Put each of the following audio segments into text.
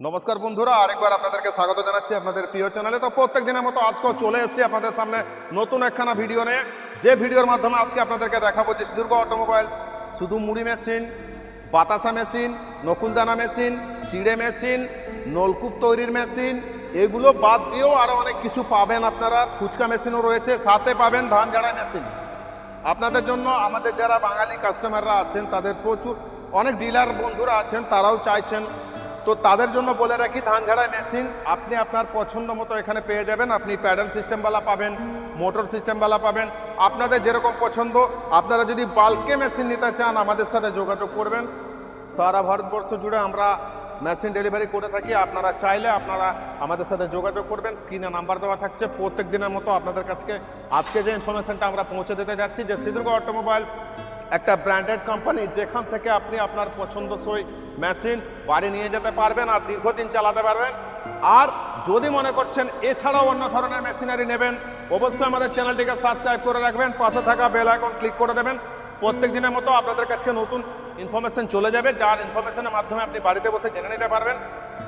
নমস্কার বন্ধুরা, আরেকবার আপনাদেরকে স্বাগত জানাচ্ছি আপনাদের প্রিয় চ্যানেলে। তো প্রত্যেক দিনের মতো আজকেও চলে এসেছি আপনাদের সামনে নতুন একখানা ভিডিও নিয়ে। যে ভিডিওর মাধ্যমে আজকে আপনাদেরকে দেখাবো যে সিদুর্গ অটোমোবাইলস শুধু মুড়ি মেশিন বাতাসা মেশিন নকুলদানা মেশিন চিড়ে মেশিন নলকূপ তৈরির মেশিন এগুলো বাদ দিয়েও আরও অনেক কিছু পাবেন আপনারা। ফুচকা মেশিনও রয়েছে, সাথে পাবেন ধান ঝাড়াই মেশিন আপনাদের জন্য আমাদের যারা বাঙালি কাস্টমাররা আছেন, তাদের প্রচুর, অনেক ডিলার বন্ধুরা আছেন, তারাও চাইছেন তো তাদের জন্য বলে রাখি, ধান ঝাড়াই মেশিন আপনি আপনার পছন্দ মতো এখানে পেয়ে যাবেন। আপনি প্যাডেল সিস্টেমওয়ালা পাবেন মোটর সিস্টেমওয়ালা পাবেন। আপনাদের যেরকম পছন্দ, আপনারা যদি বাল্কে মেশিন নিতে চান, আমাদের সাথে যোগাযোগ করবেন। সারা ভারতবর্ষ জুড়ে আমরা মেশিন ডেলিভারি করে থাকি। আপনারা চাইলে আপনারা আমাদের সাথে যোগাযোগ করবেন। স্ক্রিনে নাম্বার দেওয়া থাকছে। প্রত্যেক দিনের মতো আপনাদের কাছে আজকে যে ইনফরমেশনটা আমরা পৌঁছে দিতে যাচ্ছি, যে সিদুর্গ অটোমোবাইলস একটা ব্র্যান্ডেড কোম্পানি যেখান থেকে আপনি আপনার পছন্দসই মেশিন বাড়ি নিয়ে যেতে পারবেন আর দীর্ঘদিন চালাতে পারবেন। আর যদি মনে করছেন এছাড়াও অন্য ধরনের মেশিনারি নেবেন, অবশ্যই আমাদের চ্যানেলটিকে সাবস্ক্রাইব করে রাখবেন। পাশে থাকা বেল আইকন ক্লিক করে দেবেন। প্রত্যেক দিনের মতো আপনাদের কাছে নতুন ইনফরমেশন চলে যাবে, যার ইনফরমেশনের মাধ্যমে আপনি বাড়িতে বসে জেনে নিতে পারবেন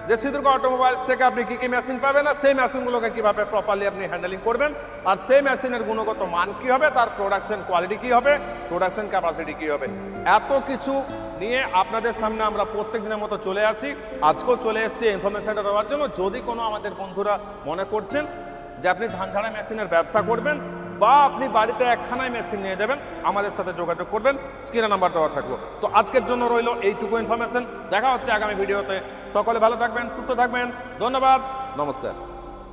যে সিদুর্গ অটোমোবাইলস থেকে আপনি কী কী মেশিন পাবেন আর সেই মেশিনগুলোকে কীভাবে প্রপারলি আপনি হ্যান্ডেলিং করবেন আর সেই মেশিনের গুণগত মান কী হবে, তার প্রোডাকশন কোয়ালিটি কী হবে প্রোডাকশন ক্যাপাসিটি কী হবে। এত কিছু নিয়ে আপনাদের সামনে আমরা প্রত্যেক দিনের মতো চলে আসি। আজকেও চলে এসেছি ইনফরমেশনটা দেওয়ার জন্য। যদি কোনো আমাদের বন্ধুরা মনে করছেন যে আপনি ধান ঝাড়া মেশিনের ব্যবসা করবেন বা আপনি বাড়িতে একখানায় মেশিন নিয়ে যাবেন, আমাদের সাথে যোগাযোগ করবেন স্ক্রিনে নাম্বার দেওয়া থাকল। তো আজকের জন্য রইল এইটুকু ইনফরমেশন দেখা হচ্ছে আগামী ভিডিওতে সকলে ভালো থাকবেন, সুস্থ থাকবেন। ধন্যবাদ। নমস্কার।